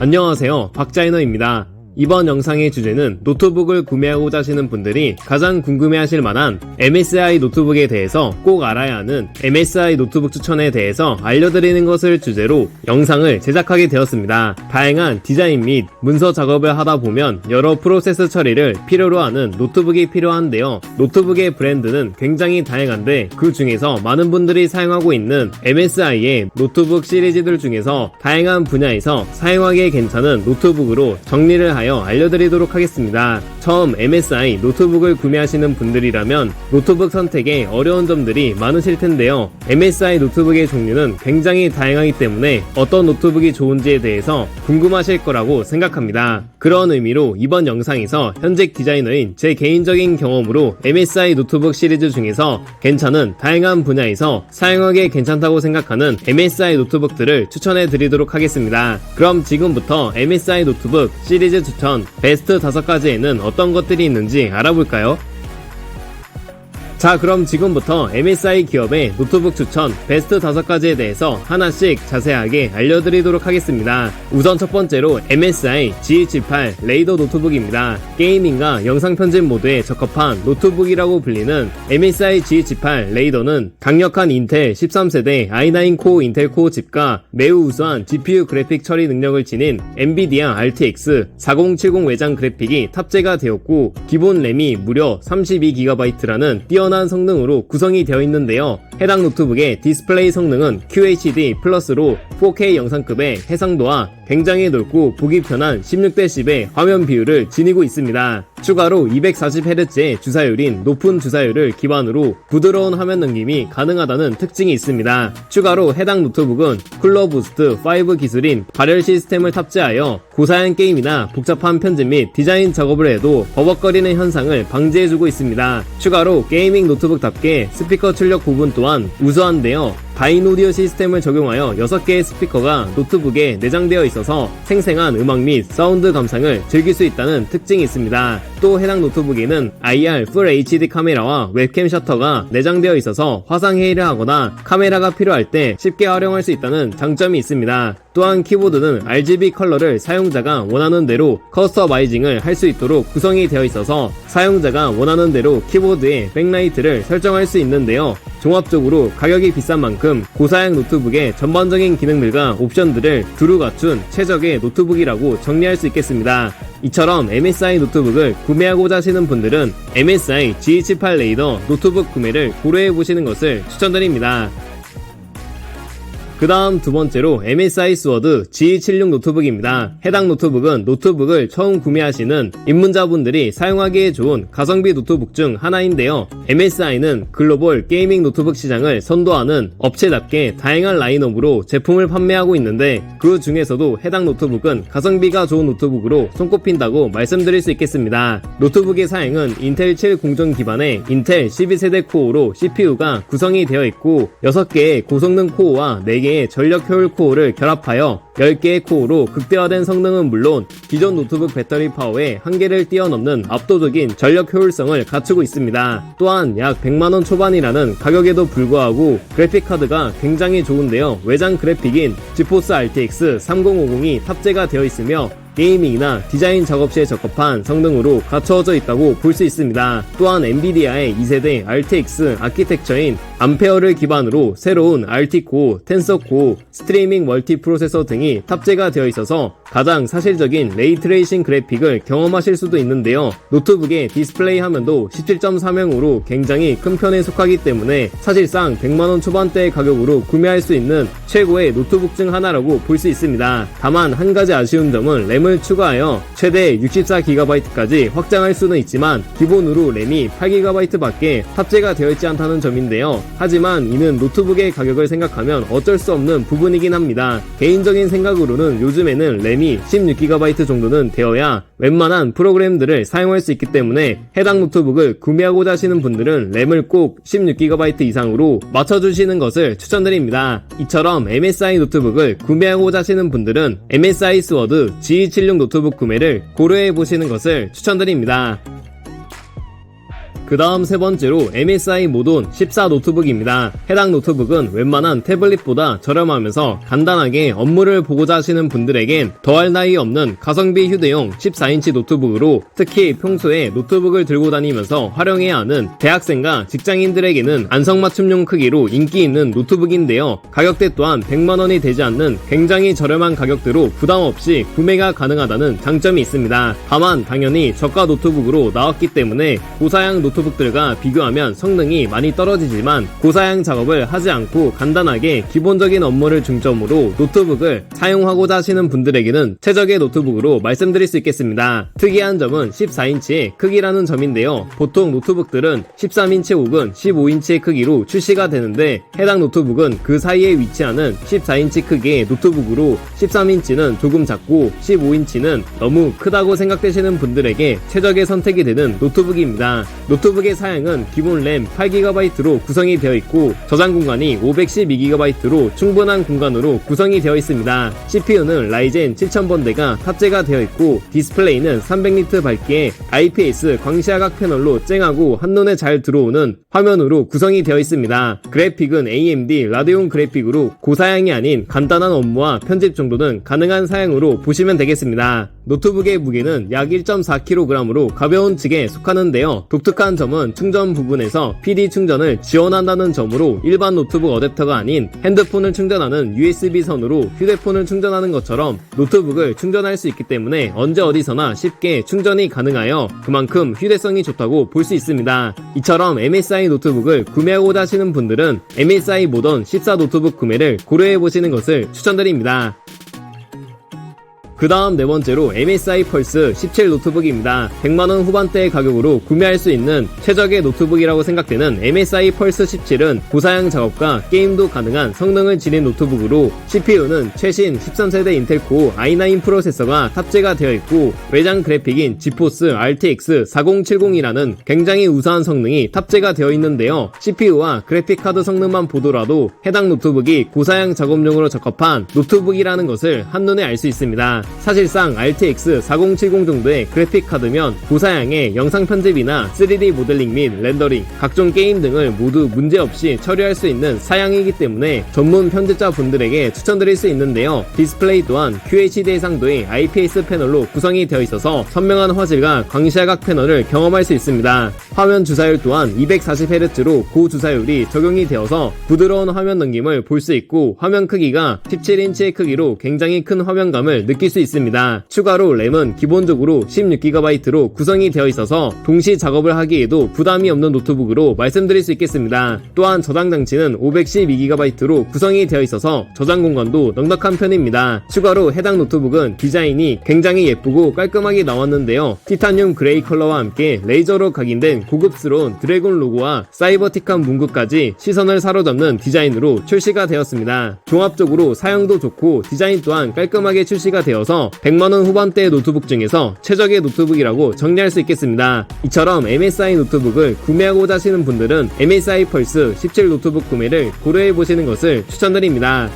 안녕하세요 박자이너입니다. 이번 영상의 주제는 노트북을 구매하고자 하시는 분들이 가장 궁금해하실 만한 MSI 노트북에 대해서 꼭 알아야 하는 MSI 노트북 추천에 대해서 알려드리는 것을 주제로 영상을 제작하게 되었습니다. 다양한 디자인 및 문서 작업을 하다 보면 여러 프로세스 처리를 필요로 하는 노트북이 필요한데요. 노트북의 브랜드는 굉장히 다양한데 그 중에서 많은 분들이 사용하고 있는 MSI의 노트북 시리즈들 중에서 다양한 분야에서 사용하기에 괜찮은 노트북으로 정리를 하여 알려드리도록 하겠습니다. 처음 MSI 노트북을 구매하시는 분들이라면 노트북 선택에 어려운 점들이 많으실 텐데요. MSI 노트북의 종류는 굉장히 다양하기 때문에 어떤 노트북이 좋은지에 대해서 궁금하실 거라고 생각합니다. 그런 의미로 이번 영상에서 현직 디자이너인 제 개인적인 경험으로 MSI 노트북 시리즈 중에서 괜찮은 다양한 분야에서 사용하기에 괜찮다고 생각하는 MSI 노트북들을 추천해 드리도록 하겠습니다. 그럼 지금부터 MSI 노트북 시리즈 추천 베스트 5가지에는 어떤 것들이 있는지 알아볼까요? 자 그럼 지금부터 MSI 기업의 노트북 추천 베스트 5가지에 대해서 하나씩 자세하게 알려드리도록 하겠습니다. 우선 첫 번째로 MSI GH8 레이더 노트북입니다. 게이밍과 영상 편집 모드에 적합한 노트북이라고 불리는 MSI GH8 레이더는 강력한 인텔 13세대 i9 코어 인텔 코어 칩과 매우 우수한 GPU 그래픽 처리 능력을 지닌 엔비디아 RTX 4070 외장 그래픽이 탑재가 되었고 기본 램이 무려 32GB라는 뛰어난 성능으로 구성이 되어 있는데요. 해당 노트북의 디스플레이 성능은 QHD 플러스로 4K 영상급의 해상도와 굉장히 넓고 보기 편한 16대10의 화면 비율을 지니고 있습니다. 추가로 240Hz의 주사율인 높은 주사율을 기반으로 부드러운 화면 넘김이 가능하다는 특징이 있습니다. 추가로 해당 노트북은 쿨러 부스트 5 기술인 발열 시스템을 탑재하여 고사양 게임이나 복잡한 편집 및 디자인 작업을 해도 버벅거리는 현상을 방지해주고 있습니다. 추가로 게이밍 노트북답게 스피커 출력 부분 또한 우수한데요. 바이노디오 시스템을 적용하여 6개의 스피커가 노트북에 내장되어 있어서 생생한 음악 및 사운드 감상을 즐길 수 있다는 특징이 있습니다. 또 해당 노트북에는 IR Full HD 카메라와 웹캠 셔터가 내장되어 있어서 화상 회의를 하거나 카메라가 필요할 때 쉽게 활용할 수 있다는 장점이 있습니다. 또한 키보드는 RGB 컬러를 사용자가 원하는 대로 커스터마이징을 할 수 있도록 구성이 되어 있어서 사용자가 원하는 대로 키보드에 백라이트를 설정할 수 있는데요. 종합적으로 가격이 비싼 만큼 고사양 노트북의 전반적인 기능들과 옵션들을 두루 갖춘 최적의 노트북이라고 정리할 수 있겠습니다. 이처럼 MSI 노트북을 구매하고자 하시는 분들은 MSI GH8 레이더 노트북 구매를 고려해 보시는 것을 추천드립니다. 그 다음 두 번째로 MSI 스워드 G76 노트북입니다. 해당 노트북은 노트북을 처음 구매하시는 입문자분들이 사용하기에 좋은 가성비 노트북 중 하나인데요. MSI는 글로벌 게이밍 노트북 시장을 선도하는 업체답게 다양한 라인업으로 제품을 판매하고 있는데 그 중에서도 해당 노트북은 가성비가 좋은 노트북으로 손꼽힌다고 말씀드릴 수 있겠습니다. 노트북의 사양은 인텔 7 공정 기반의 인텔 12세대 코어로 CPU가 구성이 되어 있고 6개의 고성능 코어와 4개 의 전력 효율 코어를 결합하여 10개의 코어로 극대화된 성능은 물론 기존 노트북 배터리 파워의 한계를 뛰어넘는 압도적인 전력 효율성을 갖추고 있습니다. 또한 약 100만원 초반이라는 가격에도 불구하고 그래픽카드가 굉장히 좋은데요. 외장 그래픽인 지포스 RTX 3050이 탑재가 되어 있으며 게이밍이나 디자인 작업 시에 적합한 성능으로 갖춰져 있다고 볼 수 있습니다. 또한 엔비디아의 2세대 RTX 아키텍처인 암페어를 기반으로 새로운 RT9, 텐서코, 스트리밍 멀티 프로세서 등이 탑재가 되어 있어서 가장 사실적인 레이트레이싱 그래픽을 경험하실 수도 있는데요. 노트북의 디스플레이 화면도 17.3형으로 굉장히 큰 편에 속하기 때문에 사실상 100만원 초반대의 가격으로 구매할 수 있는 최고의 노트북 중 하나라고 볼 수 있습니다. 다만 한 가지 아쉬운 점은 램을 추가하여 최대 64GB까지 확장할 수는 있지만 기본으로 램이 8GB 밖에 탑재가 되어 있지 않다는 점인데요. 하지만 이는 노트북의 가격을 생각하면 어쩔 수 없는 부분이긴 합니다. 개인적인 생각으로는 요즘에는 램이 16GB 정도는 되어야 웬만한 프로그램들을 사용할 수 있기 때문에 해당 노트북을 구매하고자 하시는 분들은 램을 꼭 16GB 이상으로 맞춰주시는 것을 추천드립니다. 이처럼 MSI 노트북을 구매하고자 하시는 분들은 MSI 스워드 G76 노트북 구매를 고려해 보시는 것을 추천드립니다. 그 다음 세 번째로 MSI 모돈 14 노트북입니다. 해당 노트북은 웬만한 태블릿보다 저렴하면서 간단하게 업무를 보고자 하시는 분들에겐 더할 나위 없는 가성비 휴대용 14인치 노트북으로 특히 평소에 노트북을 들고 다니면서 활용해야 하는 대학생과 직장인들에게는 안성맞춤용 크기로 인기 있는 노트북인데요. 가격대 또한 100만원이 되지 않는 굉장히 저렴한 가격대로 부담 없이 구매가 가능하다는 장점이 있습니다. 다만 당연히 저가 노트북으로 나왔기 때문에 고사양 노트북들과 비교하면 성능이 많이 떨어지지만 고사양 작업을 하지 않고 간단하게 기본적인 업무를 중점으로 노트북을 사용하고자 하시는 분들에게는 최적의 노트북으로 말씀드릴 수 있겠습니다. 특이한 점은 14인치의 크기라는 점인데요. 보통 노트북들은 13인치 혹은 15인치의 크기로 출시가 되는데 해당 노트북은 그 사이에 위치하는 14인치 크기의 노트북으로 13인치는 조금 작고 15인치는 너무 크다고 생각되시는 분들에게 최적의 선택이 되는 노트북입니다. 노트 북의 사양은 기본 램 8GB로 구성이 되어 있고 저장 공간이 512GB로 충분한 공간으로 구성이 되어 있습니다. CPU는 라이젠 7000번대가 탑재가 되어 있고 디스플레이는 300니트 밝기의 IPS 광시야각 패널로 쨍하고 한눈에 잘 들어오는 화면으로 구성이 되어 있습니다. 그래픽은 AMD 라데온 그래픽으로 고사양이 아닌 간단한 업무와 편집 정도는 가능한 사양으로 보시면 되겠습니다. 노트북의 무게는 약 1.4kg으로 가벼운 측에 속하는데요. 독특한 점은 충전 부분에서 PD 충전을 지원한다는 점으로 일반 노트북 어댑터가 아닌 핸드폰을 충전하는 USB 선으로 휴대폰을 충전하는 것처럼 노트북을 충전할 수 있기 때문에 언제 어디서나 쉽게 충전이 가능하여 그만큼 휴대성이 좋다고 볼 수 있습니다. 이처럼 MSI 노트북을 구매하고자 하시는 분들은 MSI 모던 14 노트북 구매를 고려해 보시는 것을 추천드립니다. 그 다음 네 번째로 MSI 펄스 17 노트북입니다. 100만원 후반대의 가격으로 구매할 수 있는 최적의 노트북이라고 생각되는 MSI 펄스 17은 고사양 작업과 게임도 가능한 성능을 지닌 노트북으로 CPU는 최신 13세대 인텔 코어 i9 프로세서가 탑재가 되어 있고 외장 그래픽인 지포스 RTX 4070이라는 굉장히 우수한 성능이 탑재가 되어 있는데요. CPU와 그래픽 카드 성능만 보더라도 해당 노트북이 고사양 작업용으로 적합한 노트북이라는 것을 한눈에 알 수 있습니다. 사실상 RTX 4070 정도의 그래픽 카드면 고사양의 영상 편집이나 3D 모델링 및 렌더링, 각종 게임 등을 모두 문제없이 처리할 수 있는 사양이기 때문에 전문 편집자 분들에게 추천드릴 수 있는데요. 디스플레이 또한 QHD 해상도의 IPS 패널로 구성이 되어 있어서 선명한 화질과 광시야각 패널을 경험할 수 있습니다. 화면 주사율 또한 240Hz로 고주사율이 적용이 되어서 부드러운 화면 넘김을 볼 수 있고 화면 크기가 17인치의 크기로 굉장히 큰 화면감을 느낄 수 있습니다. 추가로 램은 기본적으로 16GB로 구성이 되어 있어서 동시 작업을 하기에도 부담이 없는 노트북으로 말씀드릴 수 있겠습니다. 또한 저장 장치는 512GB로 구성이 되어 있어서 저장 공간도 넉넉한 편입니다. 추가로 해당 노트북은 디자인이 굉장히 예쁘고 깔끔하게 나왔는데요. 티타늄 그레이 컬러와 함께 레이저로 각인된 고급스러운 드래곤 로고와 사이버틱한 문구까지 시선을 사로잡는 디자인으로 출시가 되었습니다. 종합적으로 사용도 좋고 디자인 또한 깔끔하게 출시가 되어서 100만원 후반대의 노트북 중에서 최적의 노트북이라고 정리할 수 있겠습니다. 이처럼 MSI 노트북을 구매하고자 하시는 분들은 MSI 펄스 17 노트북 구매를 고려해 보시는 것을 추천드립니다.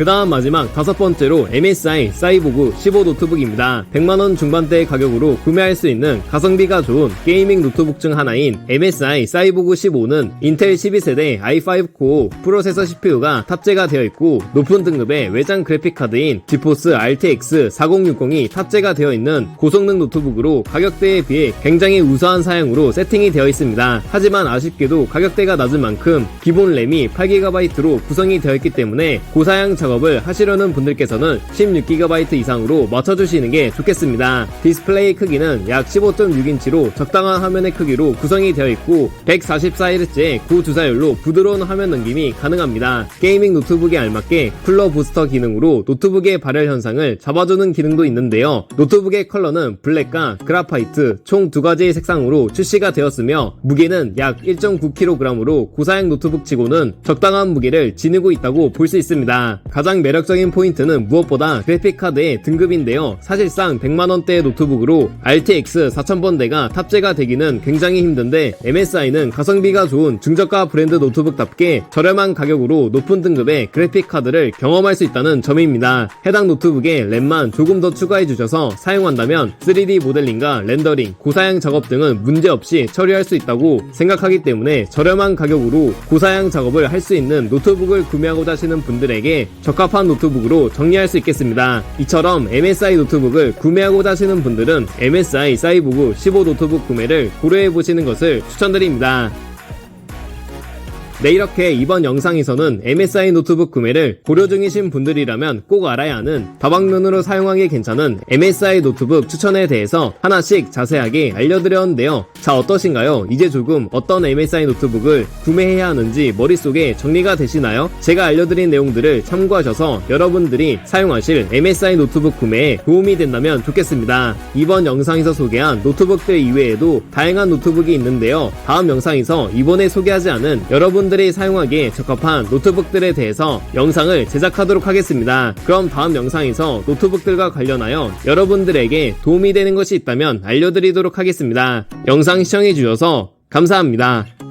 그 다음 마지막 다섯 번째로 MSI 사이보그 15 노트북입니다. 100만원 중반대의 가격으로 구매할 수 있는 가성비가 좋은 게이밍 노트북 중 하나인 MSI 사이보그 15는 인텔 12세대 i5 코어 프로세서 CPU가 탑재가 되어 있고 높은 등급의 외장 그래픽 카드인 지포스 RTX 4060이 탑재가 되어 있는 고성능 노트북으로 가격대에 비해 굉장히 우수한 사양으로 세팅이 되어 있습니다. 하지만 아쉽게도 가격대가 낮은 만큼 기본 램이 8GB로 구성이 되어 있기 때문에 고사양 작업 을 하시려는 분들께서는 16GB 이상으로 맞춰주시는 게 좋겠습니다. 디스플레이 크기는 약 15.6인치로 적당한 화면의 크기로 구성이 되어 있고 144Hz의 고주사율로 부드러운 화면 넘김이 가능합니다. 게이밍 노트북에 알맞게 쿨러 부스터 기능으로 노트북의 발열 현상을 잡아주는 기능도 있는데요. 노트북의 컬러는 블랙과 그라파이트 총 두 가지의 색상으로 출시가 되었으며 무게는 약 1.9kg으로 고사양 노트북 치고는 적당한 무게를 지니고 있다고 볼 수 있습니다. 가장 매력적인 포인트는 무엇보다 그래픽카드의 등급인데요. 사실상 100만원대의 노트북으로 RTX 4000번대가 탑재가 되기는 굉장히 힘든데 MSI는 가성비가 좋은 중저가 브랜드 노트북답게 저렴한 가격으로 높은 등급의 그래픽카드를 경험할 수 있다는 점입니다. 해당 노트북에 램만 조금 더 추가해 주셔서 사용한다면 3D 모델링과 렌더링, 고사양 작업 등은 문제없이 처리할 수 있다고 생각하기 때문에 저렴한 가격으로 고사양 작업을 할 수 있는 노트북을 구매하고자 하시는 분들에게 적합한 노트북으로 정리할 수 있겠습니다. 이처럼 MSI 노트북을 구매하고자 하시는 분들은 MSI 사이보그 15 노트북 구매를 고려해 보시는 것을 추천드립니다. 네 이렇게 이번 영상에서는 MSI 노트북 구매를 고려 중이신 분들이라면 꼭 알아야 하는 다방면으로 사용하기 괜찮은 MSI 노트북 추천에 대해서 하나씩 자세하게 알려드렸는데요. 자 어떠신가요? 이제 조금 어떤 MSI 노트북을 구매해야 하는지 머릿속에 정리가 되시나요? 제가 알려드린 내용들을 참고하셔서 여러분들이 사용하실 MSI 노트북 구매에 도움이 된다면 좋겠습니다. 이번 영상에서 소개한 노트북들 이외에도 다양한 노트북이 있는데요. 다음 영상에서 이번에 소개하지 않은 여러분 들이 사용하기에 적합한 노트북들에 대해서 영상을 제작하도록 하겠습니다. 그럼 다음 영상에서 노트북들과 관련하여 여러분들에게 도움이 되는 것이 있다면 알려드리도록 하겠습니다. 영상 시청해주셔서 감사합니다.